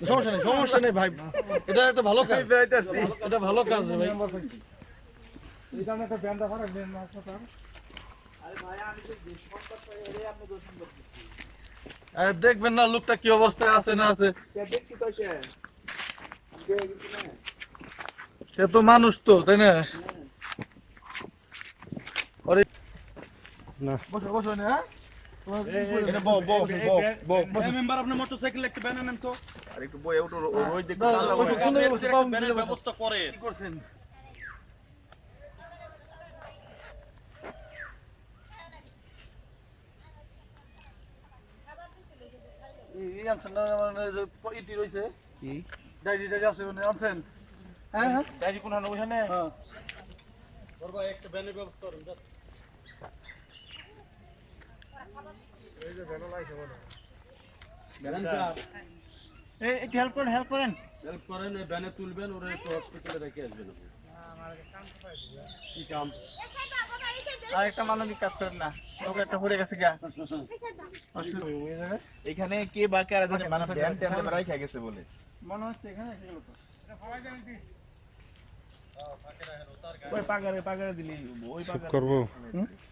সমস্যা নেই সমস্যা নেই ভাই। এটা একটা ভালো কাজ। এটা ভালো কাজ ভাই। দেখবেন না লোকটা কি অবস্থায় আছে না আছে। সে? তো মানুষ তো তাই না? আরে না। বসো বসো না ব্যবস্থা করে কি করছেন মানে মানে? হ্যাঁ, হ্যাঁ। হ্যাঁ। ব্যবস্থা একটু হেল্প করেন হেল্প করেন। হেল্প করেন ব্যানে তুলবেন ওরা একটু হসপিটালে রেখে আসবেন কি কাম? আর একটা মানবিক কাজ করেন না ওকে একটা পড়ে গেছে গা। এখানে কে বা কারা জানে? মানে গেছে বলে। মনে হচ্ছে এখানে এগুলো তো। ওই পাগারে পাগারে দিলি ওই পাগারে করব।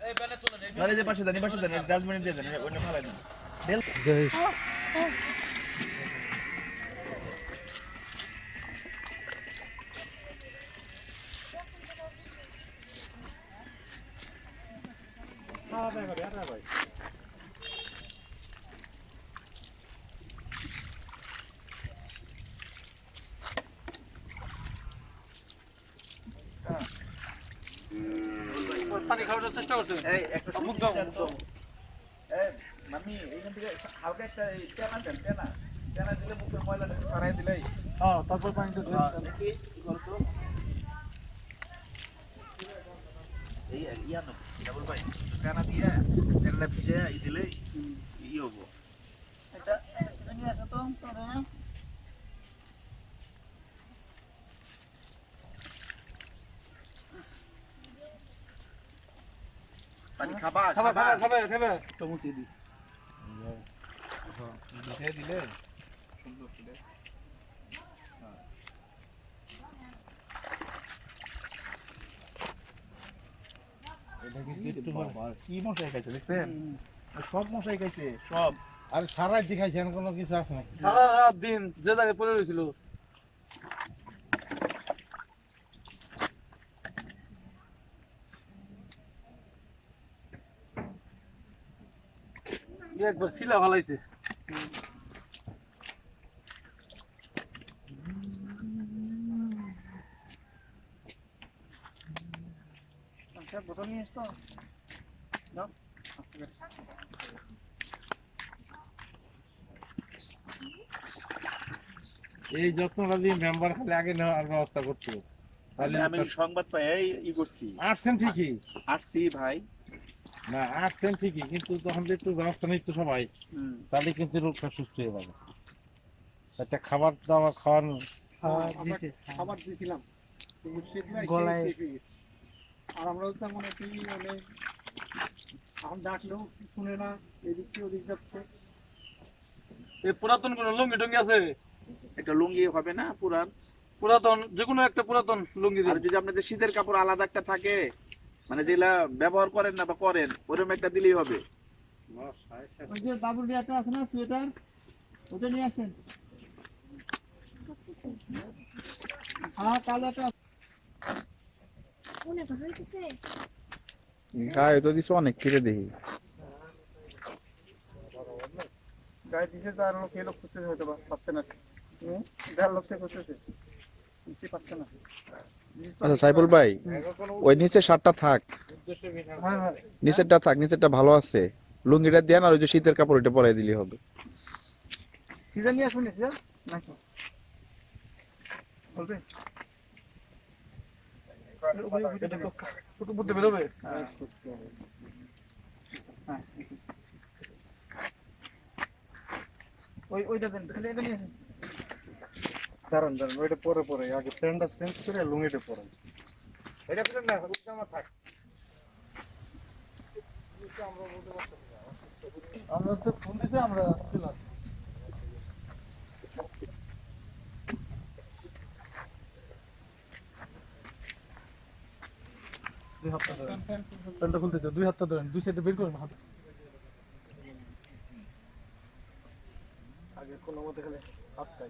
এই ব্যানে তুলে দেন আরে যে পাশে দেন পাশে দেন ডাস্টবিনে দিয়ে দেন ওইটা ফালাই দেন। যাই পানি খাওয়ার চেষ্টা করছেন? এই একটা মুখ দাও, মুখ দাও। এই মামি এইখান থেকে হালকা একটা এই টেনা দেন টেনা। টেনা দিলে মুখের ময়লাটা সরাই দিলেই। হ্যাঁ, তারপর পানিটা ধরে হ্যাঁ, কি করতো এই ইয়া না ডাবল পাই। টেনা দিয়ে টেনা ভিজে দিলেই ই হব এটা এটা নিয়ে আসো তো, পারে না? পানি খাবা খাবে, খাবে, খাবে, খাবে। তো মুছিয়ে দিই। ভিজে দিলে সুন্দর ছিল কি মশাই খাইছে দেখছেন? সব মশাই খাইছে। সব। আর সারা দেখাইছেন কোনো কিছু আছে নাকি? সারা রাত দিন যে জায়গায় পড়ে রয়েছিল একবার শিলা ভালাইছে আচ্ছা, বোতল নিয়ে। এই যত্নটা দিয়ে মেম্বার খালি আগে নেওয়ার ব্যবস্থা করছ তাহলে আমি সংবাদ পাই এই ই করছি। আসছেন ঠিকই। আসছি ভাই। না আসছেন ঠিকই কিন্তু তখন যে একটু ব্যবস্থা নিচ্ছ সবাই তাহলে কিন্তু রোগটা সুস্থ হয়ে যাবে। একটা খাবার দাবার খাওয়ানো। খাবার দিয়েছিলাম গলায়- হয়ে। আর আমরা তো মনে কি মানে এখন ডাকলেও শুনে না এদিক থেকে ওদিক যাচ্ছে। এই পুরাতন কোন লুঙ্গি টুঙ্গি আছে? একটা লুঙ্গি হবে না পুরান। পুরাতন যে কোনো একটা পুরাতন লুঙ্গি আর যদি আপনাদের শীতের কাপড় আলাদা একটা থাকে মানে যেগুলা ব্যবহার করেন না বা করেন ওরকম একটা দিলেই হবে। ওই যে বাবুর একটা আছে না সোয়েটার? ওটা নিয়ে আসেন। হ্যাঁ কালো একটা গায়ে তো দিছে অনেক কিরে দেখি গায়ে দিছে তার লোক এই লোক করতেছে হয়তো বা পাচ্ছে না। হুম, যার লোক সে করতেছে পারছে না। আচ্ছা সাইফুল ভাই, ওই নিচে শার্টটা থাক। হ্যাঁ হ্যাঁ নিচেরটা থাক, নিচেরটা ভালো আছে। লুঙ্গিটা দেন আর ওই যে শীতের কাপড় ওইটা পরাই দিলেই হবে। হ্যাঁ ওই, ওইটা দেন খালি এটা নিয়ে দাঁড়ান দাঁড়ান ওইটা পরে পরে আগে প্যান্টটা চেঞ্জ করে লুঙ্গিটা পরেন। এটা পরে না জামা থাক। আমরা তো ফোন দিছে আমরা চলে দুই হাতটা ধরেন। প্যান্টটা খুলতেছে দুই হাতটা ধরেন দুই সাইডে বের করেন হাত। আগে কোনো মতে খালি তারপর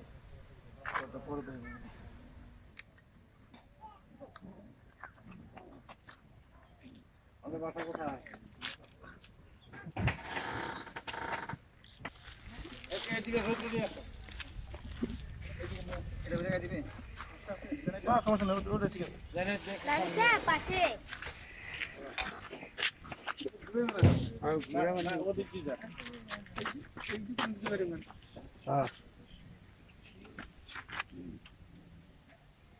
সমস্যা নেই ওটা ঠিক আছে পাশে না, ওদিক দিয়ে যা। হ্যাঁ।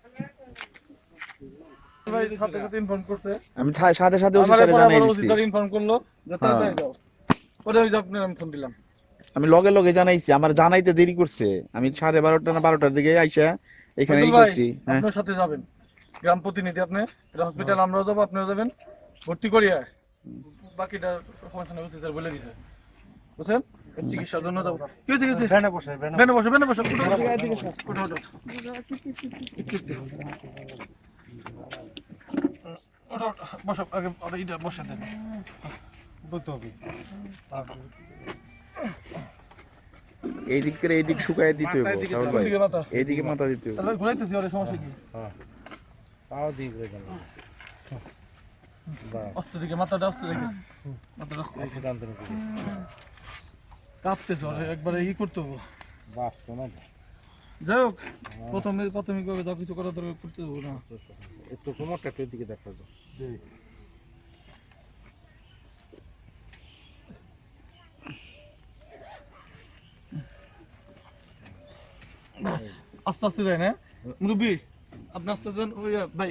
ভাই সাথে সাথে ইনফর্ম করছে আমি সাথে সাথে ওসি স্যারে জানাই আমার ইনফর্ম করল। যে তাড়াতাড়ি যাও। ওটা ওই আপনার আমি ফোন দিলাম। আমি লগে লগে জানাইছি আমার জানাইতে দেরি করছে। আমি সাড়ে বারোটা না বারোটার দিকে আইসা এখানে ই করছি হ্যাঁ। আপনার সাথে যাবেন। গ্রাম প্রতিনিধি আপনি হসপিটাল আমরাও যাব আপনিও যাবেন। ভর্তি করিয়া বাকিটা সমস্যা নেই স্যার বলে দিছে। বুঝছেন? চিকিৎসার জন্য যাব। কি হয়েছে কি ভ্যানে বসে, ভ্যানে বেনে বসো। বেনে বসো। উঠো, উঠো, উঠো, বসো আগে এইটা বসে দেন। বলতে হবে। এই দিক করে এই দিক শুকায় দিতে হবে দিকে ভাই মাথা এইদিকে মাথা দিতে হবে। তাহলে ঘুরাইতেছি ওরে সমস্যা কি? হ্যাঁ। পাও দিয়ে ঘুরে গেল। অস্ত দিকে মাথাটা অস্ত রেখে মাথাটা অস্ত রেখে একটু যন্ত্রণা কাঁপতেছে ওরে একবারে ই করতে হবে। বাঁচতো না যে। যাই হোক প্রথমে প্রাথমিকভাবে যা কিছু করা দরকার করতে হবে না। একটু কোমরটা একটু এদিকে দেখা দাও। আস্তে আস্তে যায় না? মুরব্বী আপনি আস্তে আস্তে যান ওই ভাই